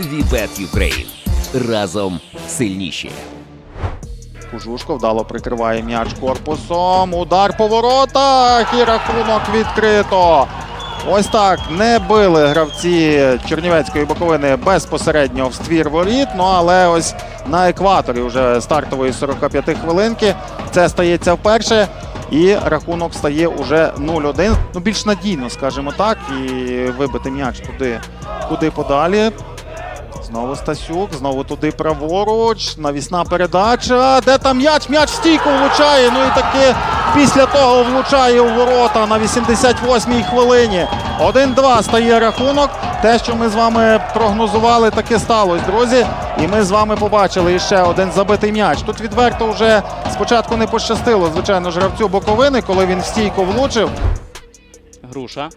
Вібет Юкрейн. Разом сильніші. Кужушко вдало прикриває м'яч корпусом. Удар по воротах і рахунок відкрито. Ось так не били гравці Чернівецької боковини безпосередньо в ствір воріт. Ну але ось на екваторі вже стартової 45 хвилинки це стається вперше. І рахунок стає уже 0-1. Ну, більш надійно, скажімо так, і вибити м'яч туди, куди подалі. Знову Стасюк, знову туди праворуч. Навісна передача. Де там м'яч? М'яч в стійку влучає. Ну і таки після того влучає у ворота на 88-й хвилині. 1-2 стає рахунок. Те, що ми з вами прогнозували, таки сталося, друзі. І ми з вами побачили ще один забитий м'яч. Тут відверто вже спочатку не пощастило, звичайно ж, гравцю Боковини, коли він в стійку влучив. Груша.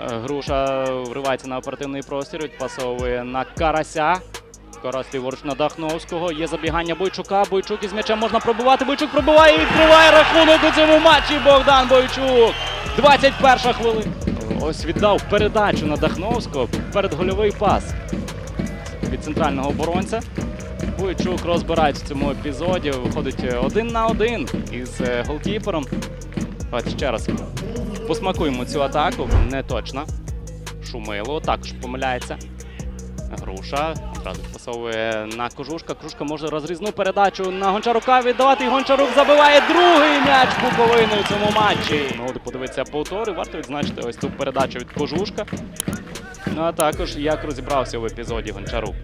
Груша вривається на оперативний простір, відпасовує на Карася. Карась ліворуч на Дахновського. Є забігання Бойчука. Бойчук із м'ячем можна пробивати. Бойчук пробиває і відкриває рахунок у цьому матчі. Богдан Бойчук. 21 хвилина. Ось віддав передачу на Дахновського. Передгольовий пас від центрального оборонця. Бойчук розбирається в цьому епізоді. Виходить е, один на один із е, голкіпером. Давайте ще раз посмакуємо цю атаку. Не точно. Шумило також помиляється. Груша одразу пасовує на кожушка. Кружка може розрізну передачу на Гончарука віддавати. Гончарук забиває другий м'яч Буковини у цьому матчі. Нагоди подивитися повтор і варто відзначити ось ту передачу від кожушка. Ну а також як розібрався в епізоді Гончарук.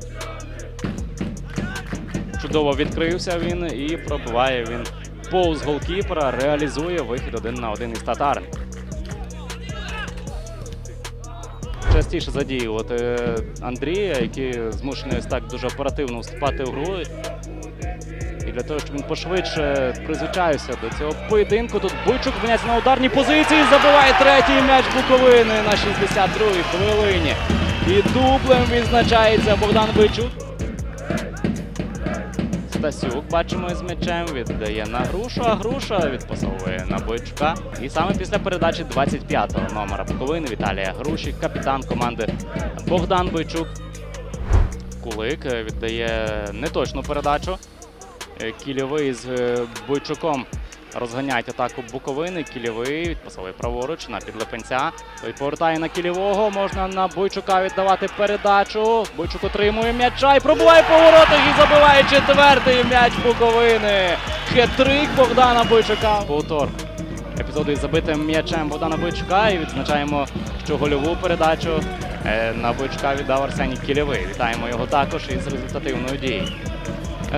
Чудово відкрився він і пробиває він повз голкіпера, реалізує вихід один на один із татарин. Частіше задіювати Андрія, який змушений так дуже оперативно вступати в гру. І для того, щоб він пошвидше призвичаєвся до цього поєдинку. Тут Бойчук опиняється на ударній позиції, забиває третій м'яч Буковини на 62-й хвилині. І дублем відзначається Богдан Бойчук. Стасюк бачимо з м'ячем, віддає на грушу, а груша відпасовує на Бойчука. І саме після передачі 25-го номера Буковини Віталія Груші, капітан команди Богдан Бойчук. Кулик е, віддає неточну передачу. Е, Кільовий з е, Бойчуком розганяють атаку Буковини. Кільовий відпасовує праворуч на підлепенця. Той повертає на кільового. Можна на Бойчука віддавати передачу. Бойчук отримує м'яча і пробуває по воротах і забиває четвертий м'яч Буковини. Хет-трик Богдана Бойчука. Повтор епізоду із забитим м'ячем Богдана Бойчука. І відзначаємо, що гольову передачу е, на Бойчука віддав Арсеній Кільовий. Вітаємо його також із результативною дією.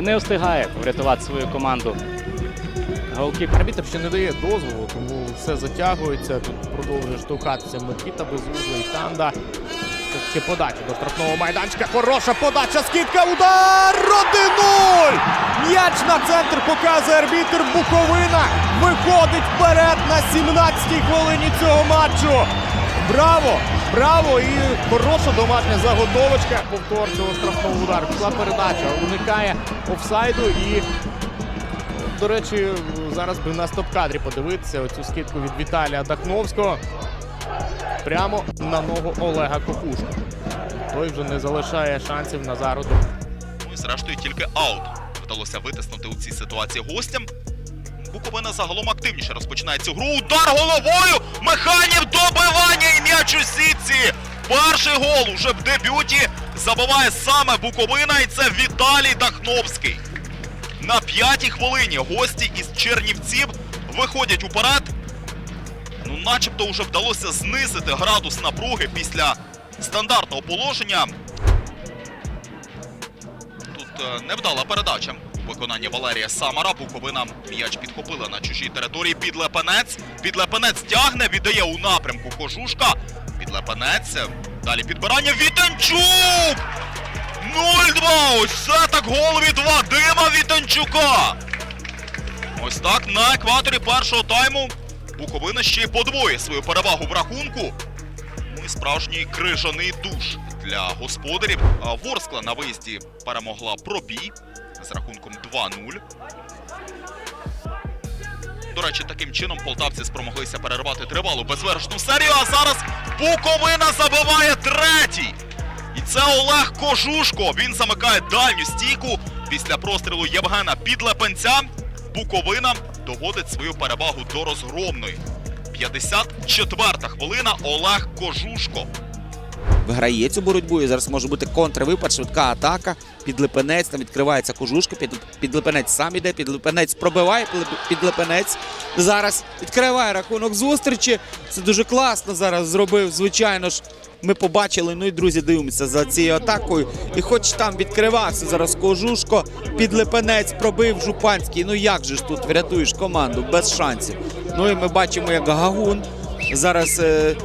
Не встигає врятувати свою команду. Голкіпер Арбітр ще не дає дозволу, тому все затягується. Тут продовжує штовхатися Микита і Танда. Ще подача до штрафного майданчика. Хороша подача, скидка, удар! 1-0! М'яч на центр показує арбітр Буковина. Виходить вперед на 17-й хвилині цього матчу. Браво! Браво! І хороша домашня заготовочка. Повтор цього штрафного удару. Пішла передача, уникає офсайду і до речі, зараз би на стоп-кадрі подивитися оцю скидку від Віталія Дахновського. Прямо на ногу Олега Кокушка. Той вже не залишає шансів Назару. Дом- Ну і зрештою тільки аут вдалося витиснути у цій ситуації гостям. Буковина загалом активніше розпочинає цю гру. Удар головою! Механів добивання і м'яч у сітці! Перший гол уже в дебюті забиває саме Буковина, і це Віталій Дахновський. На п'ятій хвилині гості із Чернівців виходять уперед. Ну, начебто вже вдалося знизити градус напруги після стандартного положення. Тут е, невдала передача у виконанні Валерія Самара. Буковина м'яч підхопила на чужій території. Підлепенець. Підлепенець тягне, віддає у напрямку Кожушка. Підлепенець. Далі підбирання. Вітанчук! 0-2! Ось це так гол від Вадима Вітанчука! Ось так на екваторі першого тайму Буковина ще й подвоє свою перевагу в рахунку. Ну і справжній крижаний душ для господарів. Ворскла на виїзді перемогла пробій з рахунком 2-0. До речі, таким чином полтавці спромоглися перервати тривалу безвершну серію. А зараз Буковина забиває третій. І це Олег Кожушко. Він замикає дальню стійку. Після прострілу Євгена Підлепенця Буковина доводить свою перевагу до розгромної. 54-та хвилина Олег Кожушко. Виграє цю боротьбу. І зараз може бути контрвипад, швидка атака. Підлипенець, там відкривається кожушка. Під, підлипенець сам іде, підлипенець пробиває, Підлип- підлипенець зараз відкриває рахунок зустрічі. Це дуже класно зараз зробив. Звичайно ж, ми побачили. Ну і друзі, дивимося за цією атакою. І хоч там відкривався зараз кожушко, підлипенець пробив Жупанський. Ну як же ж тут врятуєш команду без шансів. Ну і ми бачимо, як Гагун зараз. Е,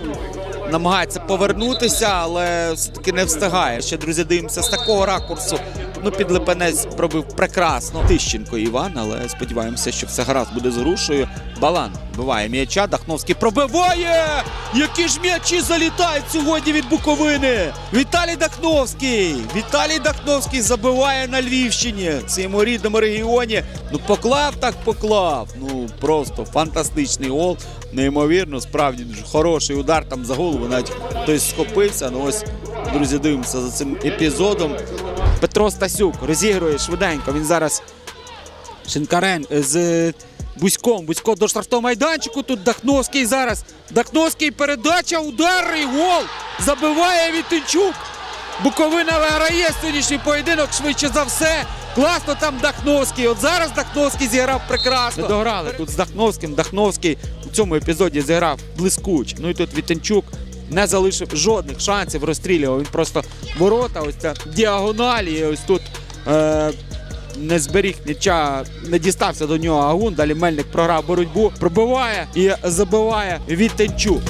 намагається повернутися, але все-таки не встигає. Ще друзі, дивимося з такого ракурсу. Ну, підлипенець пробив прекрасно. Тищенко Іван, але сподіваємося, що все гаразд буде з грушею. Балан биває м'яча. Дахновський пробиває! Які ж м'ячі залітають сьогодні від Буковини! Віталій Дахновський! Віталій Дахновський забиває на Львівщині в своєму рідному регіоні. Ну поклав так поклав. Ну просто фантастичний гол. Неймовірно, справді дуже хороший удар там за голову. Навіть хтось схопився. Ну ось, друзі, дивимося за цим епізодом. Петро Стасюк розігрує швиденько. Він зараз Шинкарен е, з Бузьком. Бузько до штрафного майданчику. Тут Дахновський зараз. Дахновський передача, удар і гол. Забиває Вітинчук. Буковина виграє сьогоднішній поєдинок швидше за все. Класно там Дахновський. От зараз Дахновський зіграв прекрасно. Не дограли тут з Дахновським. Дахновський у цьому епізоді зіграв блискуче. Ну і тут Вітенчук не залишив жодних шансів, розстрілював. Він просто ворота, ось ця діагоналі. Ось тут е, не зберіг м'яча, не дістався до нього Агун. Далі Мельник програв боротьбу, пробиває і забиває Вітенчук.